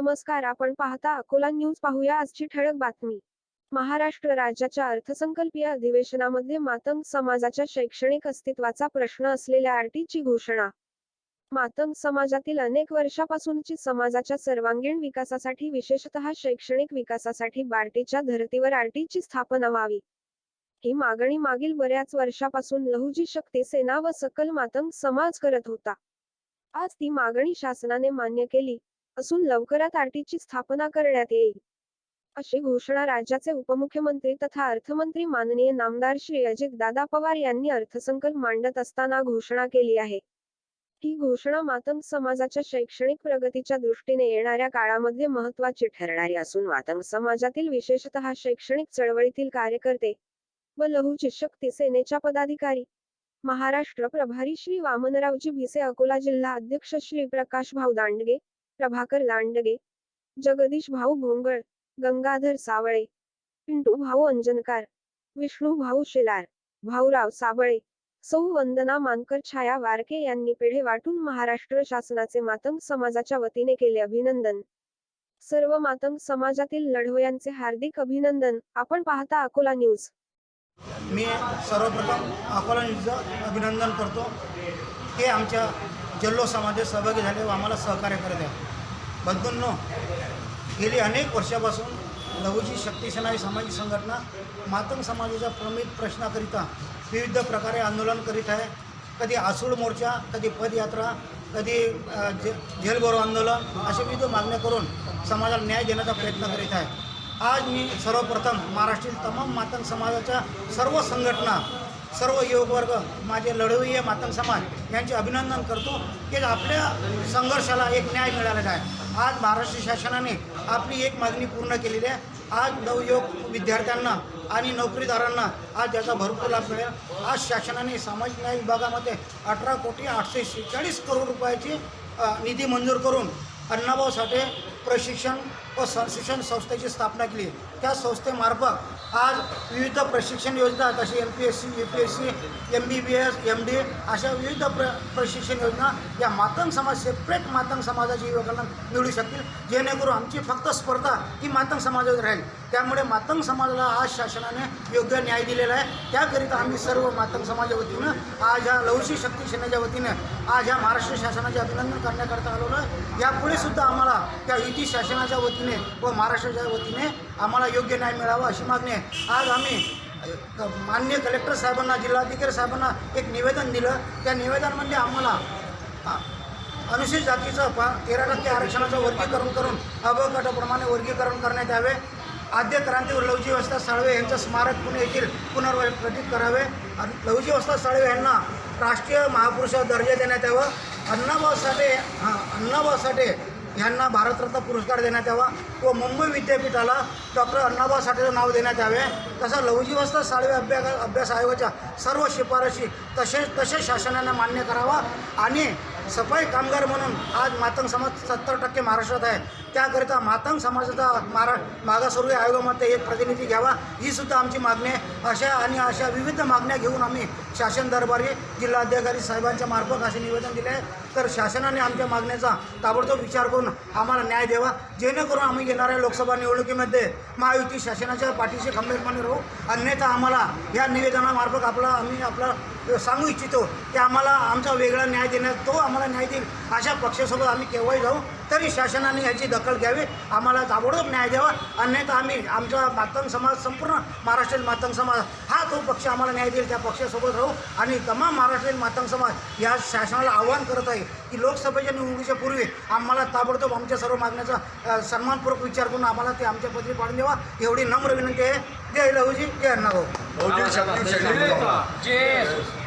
नमस्कार आपण पाहता अकोला न्यूज. पाहूया आजची ठळक बातमी. महाराष्ट्र राज्याच्या अर्थसंकल्पीय अधिवेशनामध्ये मातंग समाजाच्या शैक्षणिक अस्तित्वाचा प्रश्न असलेल्या आरटीची घोषणा. मातंग समाजातील अनेक वर्षापासूनची समाजाच्या सर्वांगीण विकासासाठी विशेषतः शैक्षणिक विकासासाठी बार्टीच्या धर्तीवर आरटीची स्थापना व्हावी. ही मागणी मागील बऱ्याच वर्षापासून लहुजी शक्ती सेना व सकल मातंग समाज करत होता. आज ती मागणी शासनाने मान्य केली. असून लवकरात आरटीची स्थापना करण्यात येईल. अशी घोषणा राज्याचे उपमुख्यमंत्री तथा अर्थमंत्री माननीय नामदार श्री अजित दादा पवार यांनी अर्थसंकल्प मांडत असताना घोषणा केली आहे. ही घोषणा मातंग समाजाच्या शैक्षणिक प्रगतीच्या दृष्टीने येणाऱ्या काळामध्ये महत्वाची ठरणारी असून मातंग समाजातील विशेषतः शैक्षणिक चळवळीतील कार्यकर्ते व लहुची शक्ती सेनेच्या पदाधिकारी. महाराष्ट्र प्रभारी श्री वामनरावजी भिसे अकोला जिल्हा अध्यक्ष श्री प्रकाश भाऊ दांडगे प्रभाकर लांडगे जगदीश भाऊ भोंगळ गंगाधर सावळे पिंटू भाऊ अंजनकार विष्णू भाऊ शेलार भाऊराव साबळे सौ वंदना मानकर छाया वारके यांनी पेढे वाटून महाराष्ट्र शासनाचे मातंग समाजाच्या वतीने केले अभिनंदन. सर्व मातंग समाजातील लढवयांचे हार्दिक अभिनंदन. आपण पाहता अकोला न्यूज. मी सर्वप्रथम अकोला न्यूजचं अभिनंदन करतो. हे आमच्या जल्लोषामध्ये सहभागी झाले व आम्हाला सहकार्य करत आहे. बंधूंनो गेली अनेक वर्षापासून लघुजी शक्ती ही सामाजिक संघटना मातंग समाजाच्या प्रमित प्रश्नाकरिता विविध प्रकारे आंदोलन करीत आहे. कधी आसूड मोर्चा कधी पदयात्रा कधी अ, जे जेलभरो आंदोलन अशा विविध मागण्या करून समाजाला न्याय देण्याचा प्रयत्न करीत आहे. आज मी सर्वप्रथम महाराष्ट्रातील तमाम मातंग समाजाच्या सर्व संघटना सर्व युवक वर्ग माझे लढवय्ये मातंग समाज यांचे अभिनंदन करतो की आपल्या संघर्षाला एक न्याय मिळालेला आहे. आज महाराष्ट्र शासनाने आपली एक मागणी पूर्ण केलेली आहे. आज नवयुवक विद्यार्थ्यांना आणि नोकरीदारांना आज याचा भरपूर लाभ मिळेल. आज शासनाने सामाजिक न्याय विभागामध्ये अठरा कोटी आठशे शेहेचाळीस करोड रुपयाची निधी मंजूर करून अण्णाभाऊ साठे प्रशिक्षण व संशिक्षण संस्थेची स्थापना केली. त्या संस्थेमार्फत आज विविध प्रशिक्षण योजना जशी M P S C U P S C M B B S M D अशा विविध प्र प्रशिक्षण योजना या मातंग समाज सेपरेट मातंग समाजाच्या युवकांना मिळू शकतील. जेणेकरून आमची फक्त स्पर्धा ही मातंग समाजावर राहील. त्यामुळे मातंग समाजाला आज शासनाने योग्य न्याय दिलेला आहे. त्याकरिता आम्ही सर्व मातंग समाजाच्या वतीनं आज ह्या लवशी शक्ती सेनेच्या वतीनं आज ह्या महाराष्ट्र शासनाचे अभिनंदन करण्याकरता आलेलो आहे. यापुढे सुद्धा आम्हाला त्या युती शासनाच्या वतीने व महाराष्ट्राच्या वतीने आम्हाला योग्य न्याय मिळावा अशी मागणी आहे. आज आम्ही मान्य कलेक्टर साहेबांना जिल्हाधिकारी साहेबांना एक निवेदन दिलं. त्या निवेदनामध्ये म्हणजे आम्हाला अनुसूचित जातीचं पा तेरा टक्के आरक्षणाचं वर्गीकरण करून अबगटाप्रमाणे वर्गीकरण करण्यात यावे. आद्य क्रांतीवर लवजी वस्ता साळवे यांचं स्मारक पुणे येथील पुनर्गठित करावे. आणि लवजी वस्ता साळवे यांना राष्ट्रीय महापुरुष दर्जा देण्यात यावं. अण्णाभाऊ साठे हां अण्णाभाऊ साठे यांना भारतरत्न पुरस्कार देण्यात यावा व मुंबई विद्यापीठाला डॉक्टर अण्णाबा साठेचं नाव देण्यात यावे. तसं लवजी साळवे अभ्यास अभ्यास आयोगाच्या सर्व शिफारशी तसेच तसेच शासनाने मान्य करावा आणि सफाई कामगार म्हणून आज मातंग समाज सत्तर टक्के महाराष्ट्रात आहे. त्याकरिता मातंग समाजाचा मारा मागासवर्गीय आयोगामध्ये एक प्रतिनिधी घ्यावा ही सुद्धा आमची मागणी आहे. अशा आणि अशा विविध मागण्या घेऊन आम्ही शासन दरबारी जिल्हाधिकारी साहेबांच्या मार्फत असे निवेदन दिले आहे. तर शासनाने आमच्या मागण्याचा ताबडतोब विचार करून आम्हाला न्याय द्यावा. जेणेकरून आम्ही येणाऱ्या लोकसभा निवडणुकीमध्ये महायुती शासनाच्या पाठीशी खंबीरपणे राहू. अन्यथा आम्हाला या निवेदनामार्फत आपला आम्ही आपला सांगू इच्छितो की आम्हाला आमचा वेगळा न्याय देण्यात तो आम्हाला न्याय देईल. अशा पक्षासोबत आम्ही केव्हाही जाऊ. तरी शासनाने याची दखल घ्यावी. आम्हाला ताबडतोब न्याय द्यावा. अन्यथा आम्ही आमचा मातंग समाज संपूर्ण महाराष्ट्रीयन मातंग समाज हा तो पक्ष आम्हाला न्याय देईल त्या पक्षासोबत राहू. आणि तमाम महाराष्ट्रीयन मातंग समाज या शासनाला आव्हान करत आहे. की लोकसभेच्या निवडणुकीच्या पूर्वी आम्हाला ताबडतोब आमच्या सर्व मागण्याचा सन्मानपूर्वक विचार करून आम्हाला ते आमच्या पदरी पाडून द्यावा. एवढी नम्र विनंती आहे. जय लहूजी जय अण्णाभाऊ जे